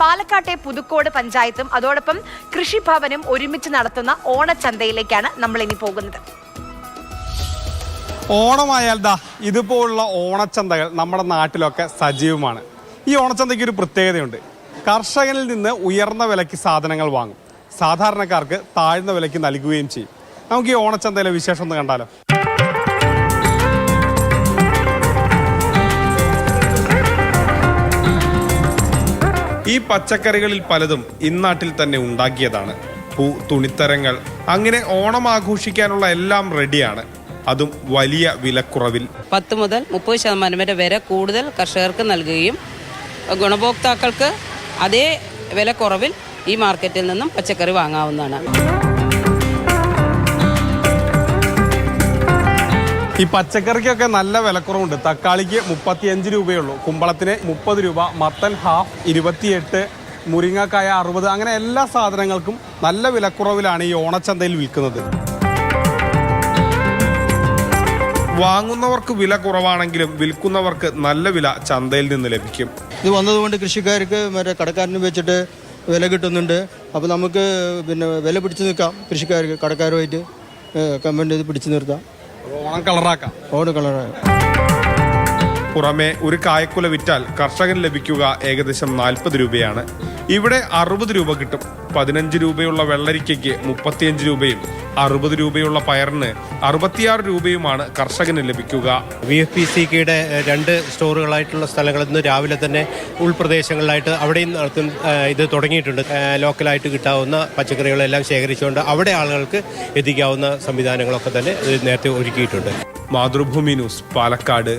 പാലക്കാട്ടെ പുതുക്കോട് പഞ്ചായത്തും അതോടൊപ്പം കൃഷിഭവനും ഒരുമിച്ച് നടത്തുന്ന ഓണച്ചന്തയിലേക്കാണ് നമ്മൾ ഇനി പോകുന്നത്. ഓണമായാൽ ദാ ഇതുപോലുള്ള ഓണച്ചന്തകൾ നമ്മുടെ നാട്ടിലൊക്കെ സജീവമാണ്. ഈ ഓണച്ചന്തയ്ക്ക് ഒരു പ്രത്യേകതയുണ്ട്. കർഷകനിൽ നിന്ന് ഉയർന്ന വിലയ്ക്ക് സാധനങ്ങൾ വാങ്ങും. സാധാരണക്കാർക്ക് താഴ്ന്ന വിലയ്ക്ക് നൽകുകയും ചെയ്യും. നമുക്ക് ഈ ഓണച്ചന്തയിലെ വിശേഷം ഒന്ന് കണ്ടാലോ? ഈ പച്ചക്കറികളിൽ പലതും ഇന്നാട്ടിൽ തന്നെ ഉണ്ടാക്കിയതാണ്. പൂ തുണിത്തരങ്ങൾ അങ്ങനെ ഓണം ആഘോഷിക്കാനുള്ള എല്ലാം റെഡിയാണ്. അതും വലിയ വിലക്കുറവിൽ. പത്ത് മുതൽ മുപ്പത് ശതമാനം വരെ വരെ കൂടുതൽ കർഷകർക്ക് നൽകുകയും ഗുണഭോക്താക്കൾക്ക് അതേ വിലക്കുറവിൽ ഈ മാർക്കറ്റിൽ നിന്നും പച്ചക്കറി വാങ്ങാവുന്നതാണ്. ഈ പച്ചക്കറിക്കൊക്കെ നല്ല വിലക്കുറവുണ്ട്. തക്കാളിക്ക് മുപ്പത്തിയഞ്ച് രൂപയുള്ളൂ. കുമ്പളത്തിന് മുപ്പത് രൂപ മത്തൻ ഹാഫ് ഇരുപത്തിയെട്ട് മുരിങ്ങക്കായ അറുപത് അങ്ങനെ എല്ലാ സാധനങ്ങൾക്കും നല്ല വിലക്കുറവിലാണ് ഈ ഓണച്ചന്തയിൽ വിൽക്കുന്നത്. വാങ്ങുന്നവർക്ക് വില കുറവാണെങ്കിലും വിൽക്കുന്നവർക്ക് നല്ല വില ചന്തയിൽ നിന്ന് ലഭിക്കും. ഇത് വന്നതുകൊണ്ട് കൃഷിക്കാർക്ക് മറ്റേ കടക്കാരനും വെച്ചിട്ട് വില കിട്ടുന്നുണ്ട്. അപ്പോൾ നമുക്ക് പിന്നെ വില പിടിച്ചു നിൽക്കാം കൃഷിക്കാർക്ക് കടക്കാരുമായിട്ട് കമ്പനി ചെയ്ത് പിടിച്ചു നിർത്താം. ഓണം കളറാക്കാം ഓട് കളറാണ് പുറമെ ഒരു കായക്കുല വിറ്റാൽ കർഷകൻ ലഭിക്കുക ഏകദേശം നാൽപ്പത് രൂപയാണ്. ഇവിടെ അറുപത് രൂപ കിട്ടും. പതിനഞ്ച് രൂപയുള്ള വെള്ളരിക്കയ്ക്ക് മുപ്പത്തിയഞ്ച് രൂപയും അറുപത് രൂപയുള്ള പയറിന് അറുപത്തിയാറ് രൂപയുമാണ് കർഷകന് ലഭിക്കുക. വി എഫ് പി സി കെയുടെ രണ്ട് സ്റ്റോറുകളായിട്ടുള്ള സ്ഥലങ്ങളിൽ നിന്ന് രാവിലെ തന്നെ ഉൾപ്രദേശങ്ങളിലായിട്ട് അവിടെയും നടത്തും ഇത് തുടങ്ങിയിട്ടുണ്ട്. ലോക്കലായിട്ട് കിട്ടാവുന്ന പച്ചക്കറികളെല്ലാം ശേഖരിച്ചുകൊണ്ട് അവിടെ ആളുകൾക്ക് എത്തിക്കാവുന്ന സംവിധാനങ്ങളൊക്കെ തന്നെ നേരത്തെ ഒരുക്കിയിട്ടുണ്ട്. മാതൃഭൂമി ന്യൂസ് പാലക്കാട്.